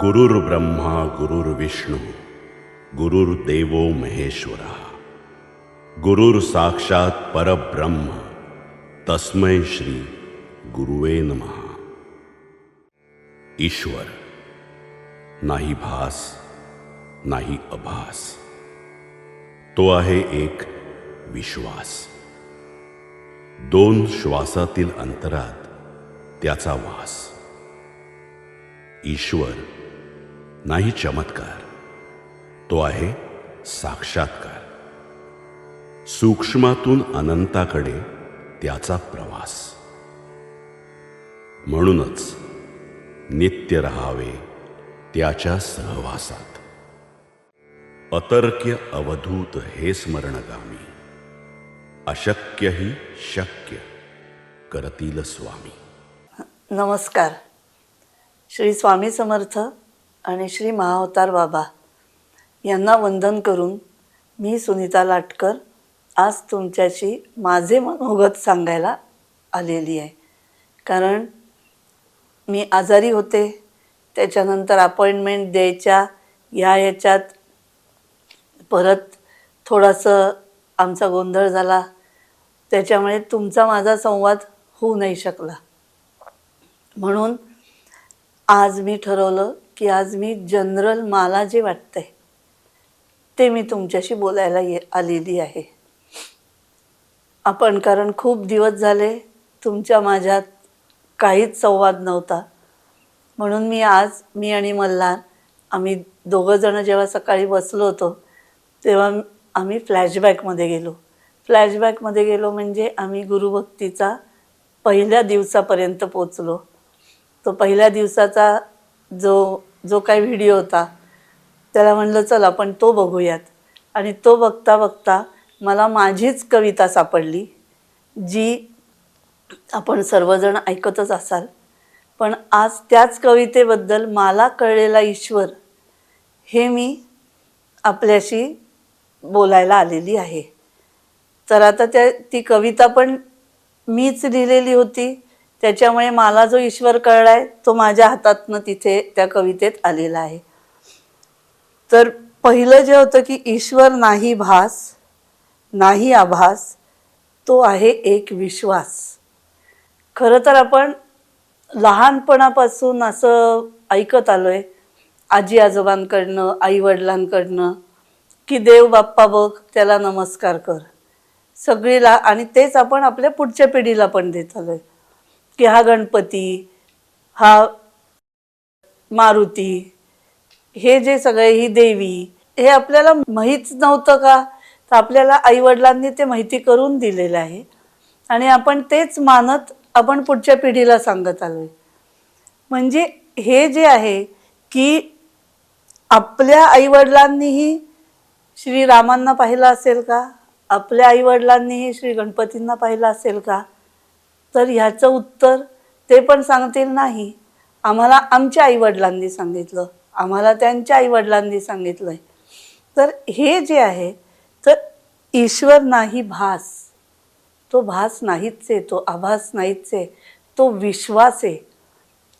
गुरुर्ब्रह्मा गुरुर्विष्णू गुरुर्देवो महेश्वरा गुरुर साक्षात परब्रह्म तस्मै श्री गुरुवे नमः. ईश्वर नाही भास नाही अभास तो आहे एक विश्वास. दोन श्वासातील अंतरात त्याचा वास. ईश्वर नाही चमत्कार. तो आहे साक्षात्कार. सूक्ष्मातून अनंताकडे त्याचा प्रवास. म्हणूनच नित्य रहावे त्याच्या सहवासात. अतर्क्य अवधूत हे स्मरणगामी. अशक्यही शक्य करतील स्वामी. नमस्कार. श्री स्वामी समर्थ. आणि श्री महाअवतार बाबा यांना वंदन करून मी सुनीता लाटकर आज तुमच्याशी माझे मनोगत सांगायला आलेली आहे. कारण मी आजारी होते त्याच्यानंतर अपॉइंटमेंट द्यायच्या या याच्यात परत थोडासा आमचा गोंधळ झाला. त्याच्यामुळे तुमचा माझा संवाद होऊ नाही शकला. म्हणून आज मी ठरवलं की आज मी जनरल मला जे वाटतंय. ते मी तुमच्याशी बोलायला ये आलेली आहे. आपण कारण खूप दिवस झाले तुमच्या माझ्यात काहीच संवाद नव्हता. म्हणून मी आज मी आणि मल्हार आम्ही दोघंजणं जेव्हा सकाळी बसलो होतो तेव्हा आम्ही फ्लॅशबॅकमध्ये गेलो. फ्लॅशबॅकमध्ये गेलो म्हणजे आम्ही गुरुभक्तीचा पहिल्या दिवसापर्यंत पोचलो. तो पहिल्या दिवसाचा जो जो काही व्हिडिओ होता त्याला म्हणलं चल आपण तो बघूयात. आणि तो बघता बघता मला माझीच कविता सापडली जी आपण सर्वजण ऐकतच असाल. पण आज त्याच कवितेबद्दल मला कळलेला ईश्वर हे मी आपल्याशी बोलायला आलेली आहे. तर आता त्या ती कविता पण मीच लिहिलेली होती. त्याच्यामुळे मला जो ईश्वर कळलाय तो माझ्या हातातनं तिथे त्या कवितेत आलेला आहे. तर पहिलं जे होतं की ईश्वर नाही भास नाही आभास तो आहे एक विश्वास. खरं तर आपण लहानपणापासून असं ऐकत आलोय आजी आजोबांकडनं आईवडिलांकडनं की देव बाप्पा बघ त्याला नमस्कार कर. सगळीला आणि तेच आपण आपल्या पुढच्या पिढीला पण देत आलोय. की हा गणपती हा मारुती हे जे सगळे ही देवी हे आपल्याला माहीत नव्हतं का? तर आपल्याला आईवडिलांनी ते माहिती करून दिलेलं आहे. आणि आपण तेच मानत आपण पुढच्या पिढीला सांगत आलोय. म्हणजे हे जे आहे की आपल्या आईवडिलांनीही श्रीरामांना पाहिलं असेल का? आपल्या आईवडिलांनीही श्री गणपतींना पाहिलं असेल का? तर ह्याचं उत्तर ते पण सांगतील नाही. आम्हाला आमच्या आईवडिलांनी सांगितलं. आम्हाला त्यांच्या आईवडिलांनी सांगितलं आहे तर हे जे आहे तर ईश्वर नाही भास. तो भास नाहीच आहे तो आभास नाहीच आहे तो विश्वास आहे.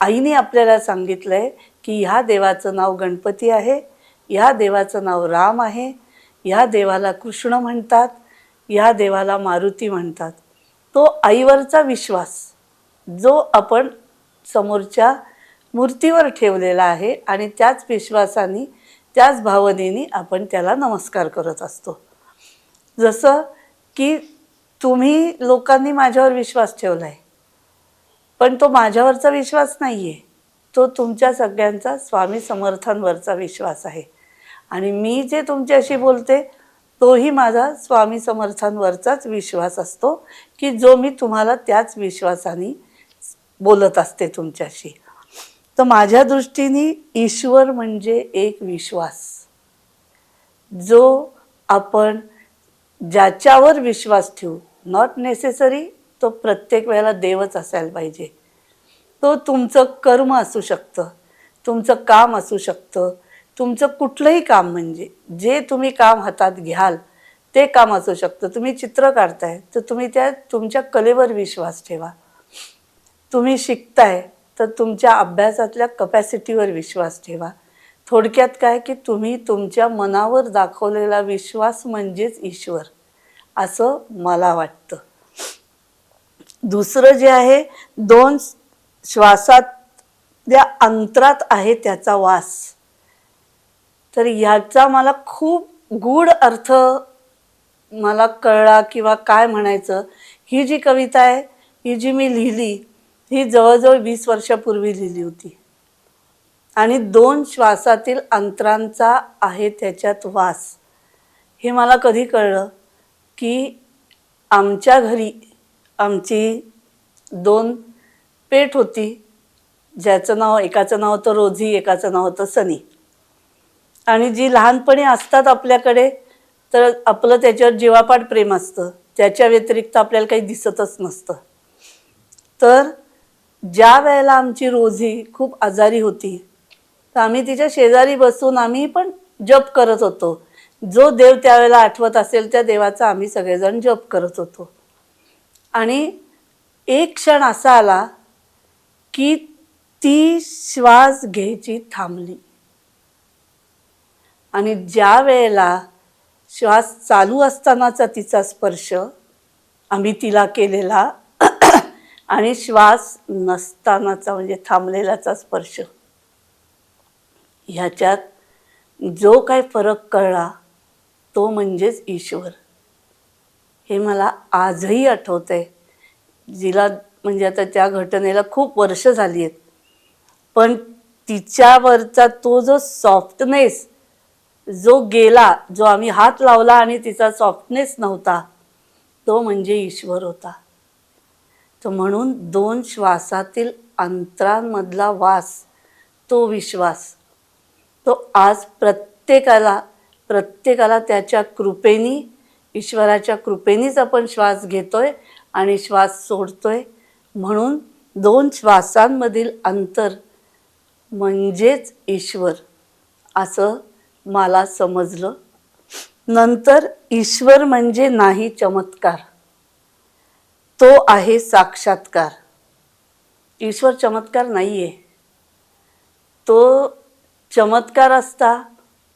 आईने आपल्याला सांगितलं आहे की ह्या देवाचं नाव गणपती आहे ह्या देवाचं नाव राम आहे ह्या देवाला कृष्ण म्हणतात ह्या देवाला मारुती म्हणतात. तो आईवरचा विश्वास जो आपण समोरच्या मूर्तीवर ठेवलेला आहे आणि त्याच विश्वासाने त्याच भावनेने आपण त्याला नमस्कार करत असतो. जसं की तुम्ही लोकांनी माझ्यावर विश्वास ठेवला आहे पण तो माझ्यावरचा विश्वास नाही आहे तो तुमच्या सगळ्यांचा स्वामी समर्थांवरचा विश्वास आहे. आणि मी जे तुमच्याशी बोलते तोही माझा स्वामी समर्थांवरचाच विश्वास असतो की जो मी तुम्हाला त्याच विश्वासाने बोलत असते तुमच्याशी. तर माझ्या दृष्टीने ईश्वर म्हणजे एक विश्वास. जो आपण ज्याच्यावर विश्वास ठेवू नॉट नेसेसरी तो प्रत्येक वेळेला देवच असायला पाहिजे. तो तुमचं कर्म असू शकतं तुमचं काम असू शकतं तुमचं कुठलंही काम म्हणजे जे तुम्ही काम हातात घ्याल ते काम असू शकतं. तुम्ही चित्र काढताय तर तुम्ही त्या तुमच्या कलेवर विश्वास ठेवा. तुम्ही शिकताय तर तुमच्या अभ्यासातल्या कपॅसिटीवर विश्वास ठेवा. थोडक्यात काय की तुम्ही तुमच्या मनावर दाखवलेला विश्वास म्हणजेच ईश्वर असं मला वाटतं. दुसरं जे आहे दोन श्वासात त्या अंतरात आहे त्याचा वास. तर ह्याचा मला खूप गूढ अर्थ मला कळला किंवा काय म्हणायचं. ही जी कविता आहे ही जी मी लिहिली ही जवळजवळ वीस वर्षापूर्वी लिहिली होती. आणि दोन श्वासातील अंतरांचा आहे त्याच्यात वास. हे मला कधी कळलं की आमच्या घरी आमची दोन पेट होती ज्याचं नाव एकाचं नाव होतं रोझी एकाचं नाव होतं सनी. आणि जी लहानपणी असतात आपल्याकडे तर आपलं त्याच्यावर जीवापाड प्रेम असतं. त्याच्या व्यतिरिक्त आपल्याला काही दिसतच नसतं. तर ज्या वेळेला आमची रोझी खूप आजारी होती तर आम्ही तिच्या शेजारी बसून आम्ही पण जप करत होतो. जो देव त्यावेळेला आठवत असेल त्या देवाचा आम्ही सगळेजण जप करत होतो. आणि एक क्षण असा आला की ती श्वास घ्यायची थांबली. आणि ज्या वेळेला श्वास चालू असतानाचा तिचा स्पर्श आम्ही तिला केलेला आणि श्वास नसतानाचा म्हणजे थांबलेलाचा स्पर्श. ह्याच्यात जो काय फरक कळला तो म्हणजेच ईश्वर. हे मला आजही आठवत आहे जिला म्हणजे आता त्या घटनेला खूप वर्ष झाली आहेत. पण तिच्यावरचा तो जो सॉफ्टनेस जो गेला जो आम्ही हात लावला आणि तिचा सॉफ्टनेस नव्हता तो म्हणजे ईश्वर होता. तर म्हणून दोन श्वासातील अंतरांमधला वास तो विश्वास तो आज प्रत्येकाला प्रत्येकाला त्याच्या कृपेनी ईश्वराच्या कृपेनीच आपण श्वास घेतोय आणि श्वास सोडतोय. म्हणून दोन श्वासांमधील अंतर म्हणजेच ईश्वर. असं मला समजलं. नंतर ईश्वर म्हणजे नाही चमत्कार. तो आहे साक्षात्कार. ईश्वर चमत्कार नाही आहे तो चमत्कार असता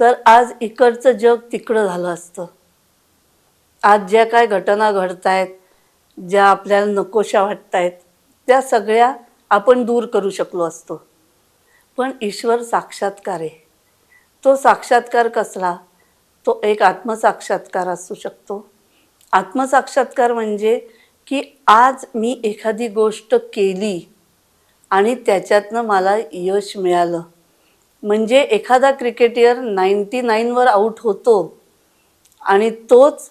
तर आज इकडचं जग तिकडं झालं असतं. आज ज्या काय घटना घडत आहेत ज्या आपल्याला नकोशा वाटत आहेत त्या सगळ्या आपण दूर करू शकलो असतो. पण ईश्वर साक्षात्कार आहे. तो साक्षात्कार कसला? तो एक आत्मसाक्षात्कार असू शकतो. आत्मसाक्षात्कार म्हणजे की आज मी एखादी गोष्ट केली आणि त्याच्यातनं मला यश मिळालं. म्हणजे एखादा क्रिकेटियर नाईन्टी नाईनवर आऊट होतो आणि तोच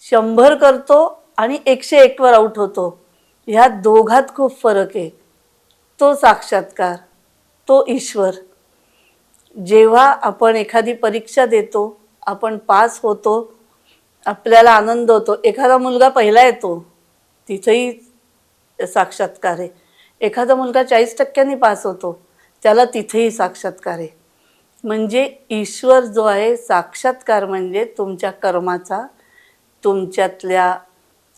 शंभर करतो आणि एकशे एकवर आऊट होतो. ह्या दोघात खूप फरक आहे. तो साक्षात्कार तो ईश्वर. जेव्हा आपण एखादी परीक्षा देतो आपण पास होतो आपल्याला आनंद होतो. एखादा मुलगा पहिला येतो तिथेही साक्षात्कार आहे. एखादा मुलगा चाळीस टक्क्यांनी पास होतो त्याला तिथेही साक्षात्कार आहे. म्हणजे ईश्वर जो आहे साक्षात्कार म्हणजे तुमच्या कर्माचा तुमच्यातल्या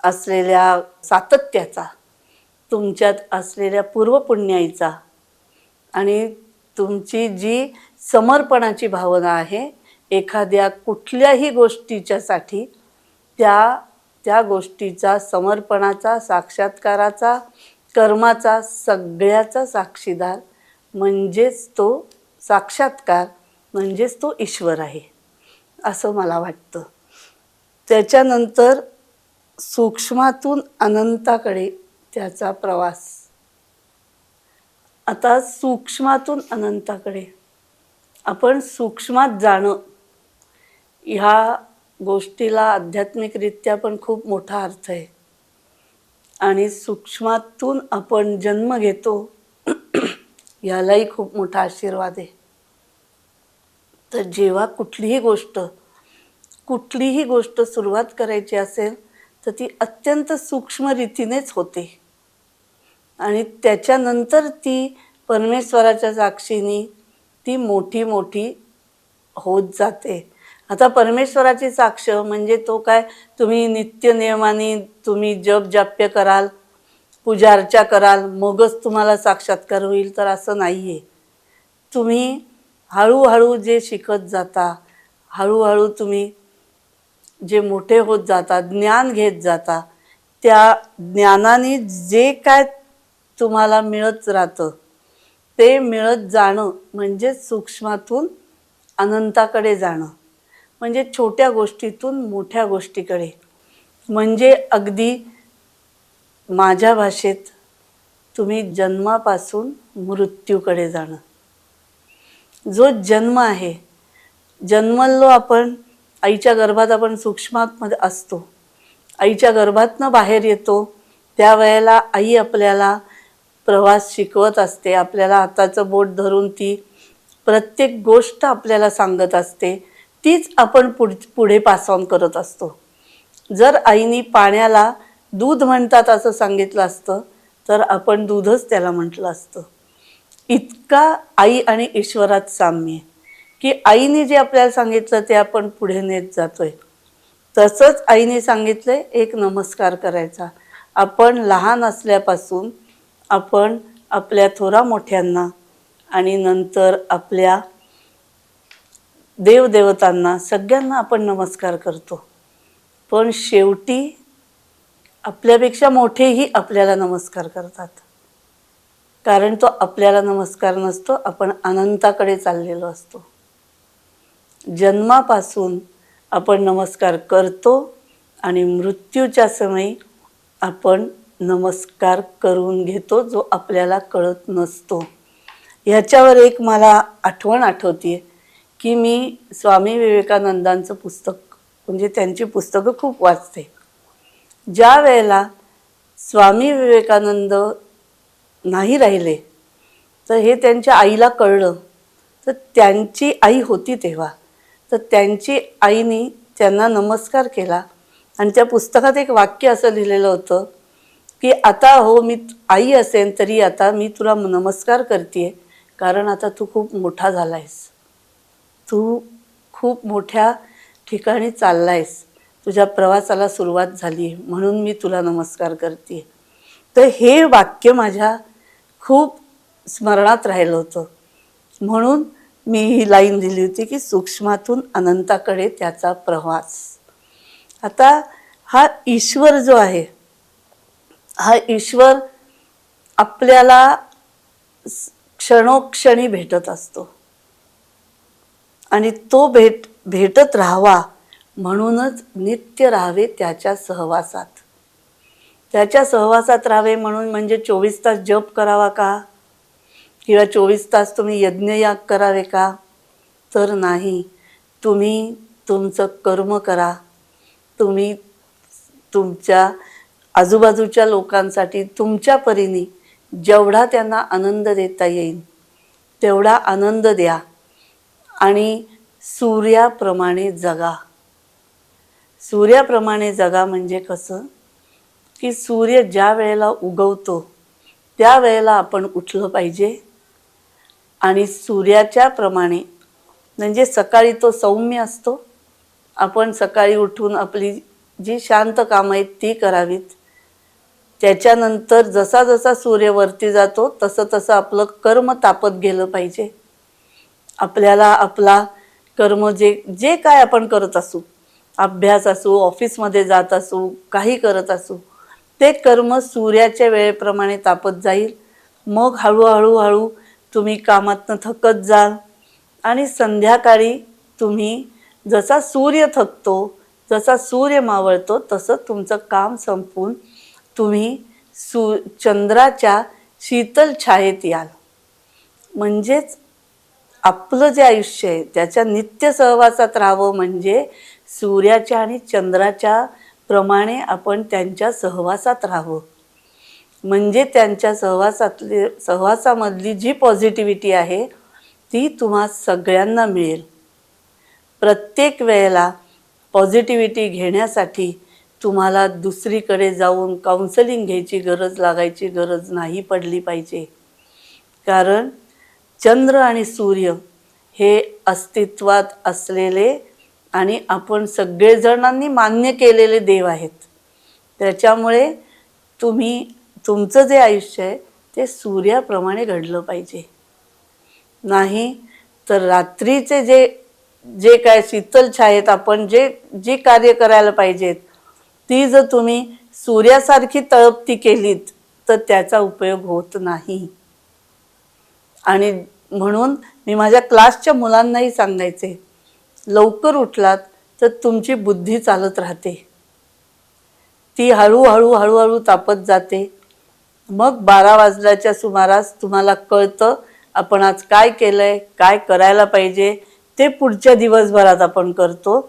असलेल्या सातत्याचा तुमच्यात असलेल्या पूर्वपुण्याईचा. आणि तुमची जी समर्पणाची भावना आहे. एखाद्या कुठल्याही गोष्टीच्यासाठी त्या त्या गोष्टीचा समर्पणाचा साक्षात्काराचा कर्माचा सगळ्याचा साक्षीदार म्हणजेच तो साक्षात्कार म्हणजेच तो ईश्वर आहे असं मला वाटतं. त्याच्यानंतर सूक्ष्मातून अनंताकडे त्याचा प्रवास. आता सूक्ष्मातून अनंताकडे. आपण सूक्ष्मात जाणं. ह्या गोष्टीला आध्यात्मिकरित्या पण खूप मोठा अर्थ आहे. आणि सूक्ष्मातून आपण जन्म घेतो यालाही खूप मोठा आशीर्वाद आहे. तर जेव्हा कुठलीही गोष्ट कुठलीही गोष्ट सुरुवात करायची असेल तर ती अत्यंत सूक्ष्म रीतीनेच होते. आणि त्याच्यानंतर ती परमेश्वराच्या साक्षीने ती मोठी मोठी होत जाते. आता परमेश्वराची साक्ष म्हणजे तो काय? तुम्ही नित्य नियमाने तुम्ही जप जाप्य कराल पूजा अर्चा कराल मगच तुम्हाला साक्षात्कार होईल तर असं नाही आहे तुम्ही हळूहळू जे शिकत जाता हळूहळू तुम्ही जे मोठे होत जाता ज्ञान घेत जाता त्या ज्ञानाने जे काय तुम्हाला मिळत राहतं ते मिळत जाणं म्हणजे सूक्ष्मातून अनंताकडे जाणं. म्हणजे छोट्या गोष्टीतून मोठ्या गोष्टीकडे. म्हणजे अगदी माझ्या भाषेत तुम्ही जन्मापासून मृत्यूकडे जाणं. जो जन्म आहे जन्मलो आपण आईच्या गर्भात आपण सूक्ष्मातमध्ये असतो. आईच्या गर्भातनं बाहेर येतो त्या वेळेला आई आपल्याला प्रवास शिकवत असते. आपल्याला हाताचं बोट धरून ती प्रत्येक गोष्ट आपल्याला सांगत असते. तीच आपण पुढ पुढे पास ऑन करत असतो. जर आईने पाण्याला दूध म्हणतात असं सांगितलं असतं तर आपण दूधच त्याला म्हटलं असतं. इतका आई आणि ईश्वरात साम्य आहे की आईने जे आपल्याला सांगितलं ते आपण पुढे नेत जातोय. तसंच आईने सांगितलं एक नमस्कार करायचा. आपण लहान असल्यापासून आपण आपल्या थोरा मोठ्यांना आणि नंतर आपल्या देवदेवतांना सगळ्यांना आपण नमस्कार करतो. पण शेवटी आपल्यापेक्षा मोठेही आपल्याला नमस्कार करतात. कारण तो आपल्याला नमस्कार नसतो आपण अनंताकडे चाललेलो असतो. जन्मापासून आपण नमस्कार करतो आणि मृत्यूच्या समयी आपण नमस्कार करून घेतो जो आपल्याला कळत नसतो. ह्याच्यावर एक मला आठवण आठवते की मी स्वामी विवेकानंदांचं पुस्तक म्हणजे त्यांची पुस्तकं खूप वाचते. ज्या वेळेला स्वामी विवेकानंद नाही राहिले तर हे त्यांच्या आईला कळलं. तर त्यांची आई होती तेव्हा. तर त्यांची आईने त्यांना नमस्कार केला आणि त्या पुस्तकात एक वाक्य असं लिहिलेलं होतं की आता हो मी आई असेन तरी आता मी तुला नमस्कार करते कारण आता तू खूप मोठा झाला आहेस तू खूप मोठ्या ठिकाणी चालला आहेस तुझ्या प्रवासाला सुरुवात झाली म्हणून मी तुला नमस्कार करते तर हे वाक्य माझ्या खूप स्मरणात राहिलं होतं. म्हणून मी ही लाईन दिली होती की सूक्ष्मातून अनंताकडे त्याचा प्रवास. आता हा ईश्वर जो आहे हा ईश्वर आपल्याला क्षणोक्षणी भेटत असतो. आणि तो भेट भेटत राहावा म्हणूनच नित्य राहावे त्याच्या सहवासात. त्याच्या सहवासात राहावे म्हणून म्हणजे चोवीस तास जप करावा का? किंवा चोवीस तास तुम्ही यज्ञयाग करावे का? तर नाही. तुम्ही तुमचं कर्म करा. तुम्ही तुमच्या आजूबाजूच्या लोकांसाठी तुमच्या परीने जेवढा त्यांना आनंद देता येईल तेवढा आनंद द्या आणि सूर्याप्रमाणे जगा. सूर्याप्रमाणे जगा म्हणजे कसं? की सूर्य ज्या वेळेला उगवतो त्या वेळेला आपण उठलं पाहिजे. आणि सूर्याच्या प्रमाणे म्हणजे सकाळी तो सौम्य असतो. आपण सकाळी उठून आपली जी शांत कामं आहेत ती करावीत. त्याच्यानंतर जसा जसा सूर्य वरती जातो तसं तसं आपलं कर्म तापत गेलं पाहिजे. आपल्याला आपला कर्म जे जे काय आपण करत असू अभ्यास असू ऑफिसमध्ये जात असू काही करत असू ते कर्म सूर्याच्या वेळेप्रमाणे तापत जाईल. मग हळूहळू हळू तुम्ही कामातनं थकत जाल आणि संध्याकाळी तुम्ही जसा सूर्य थकतो जसा सूर्य मावळतो तसं तुमचं काम संपून तुम्ही सु चंद्राच्या शीतल छायेत याल. म्हणजेच आपलं जे आयुष्य आहे त्याच्या नित्य सहवासात राहावं म्हणजे सूर्याच्या आणि चंद्राच्या प्रमाणे आपण त्यांच्या सहवासात राहावं. म्हणजे त्यांच्या सहवासातली सहवासामधली जी पॉझिटिव्हिटी आहे ती तुम्हा सगळ्यांना मिळेल. प्रत्येक वेळेला पॉझिटिव्हिटी घेण्यासाठी तुम्हाला दुसरीकडे जाऊन काउन्सलिंग घ्यायची गरज लागायची गरज नाही पडली पाहिजे. कारण चंद्र आणि सूर्य हे अस्तित्वात असलेले आणि आपण सगळेजणांनी मान्य केलेले देव आहेत. त्याच्यामुळे तुम्ही तुमचं जे आयुष्य आहे ते सूर्याप्रमाणे घडलं पाहिजे. नाही तर रात्रीचे जे जे काय शीतल छायेत आपण जे जी कार्य करायला पाहिजेत ती जर तुम्ही सूर्यासारखी तळपती केलीत तर त्याचा उपयोग होत नाही. आणि म्हणून मी माझ्या क्लासच्या मुलांनाही सांगायचे लवकर उठलात तर तुमची बुद्धी चालत राहते. ती हळूहळू हळूहळू तापत जाते. मग बारा वाजल्याच्या सुमारास तुम्हाला कळतं आपण आज काय केलंय काय करायला पाहिजे ते पुढच्या दिवसभरात आपण करतो.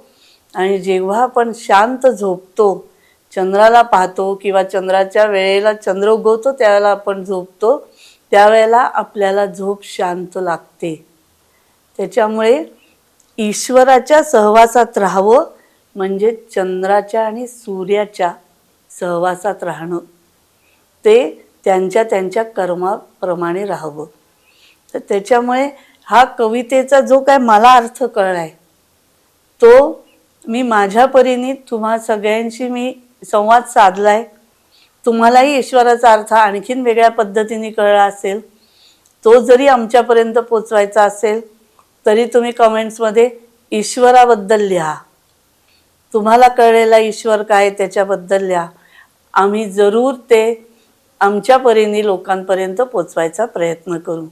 आणि जेव्हा आपण शांत झोपतो चंद्राला पाहतो किंवा चंद्राच्या वेळेला चंद्र उगवतो त्यावेळेला आपण झोपतो त्यावेळेला आपल्याला झोप शांत लागते. त्याच्यामुळे ईश्वराच्या सहवासात राहावं म्हणजे चंद्राच्या आणि सूर्याच्या सहवासात राहणं. ते त्यांच्या त्यांच्या कर्माप्रमाणे राहावं. तर त्याच्यामुळे हा कवितेचा जो काय मला अर्थ कळला आहे तो मी माझ्या परीने तुम्हा सगळ्यांशी मी संवाद साधलाय. तुम्हालाही ईश्वराचा अर्थ आणखीन वेगळ्या पद्धतीने कळला असेल. तो जरी आमच्यापर्यंत पोचवायचा असेल तरी तुम्ही कमेंट्समध्ये ईश्वराबद्दल लिहा. तुम्हाला कळलेला ईश्वर काय त्याच्याबद्दल लिहा. आम्ही जरूर ते आमच्या परीने लोकांपर्यंत पोचवायचा प्रयत्न करू.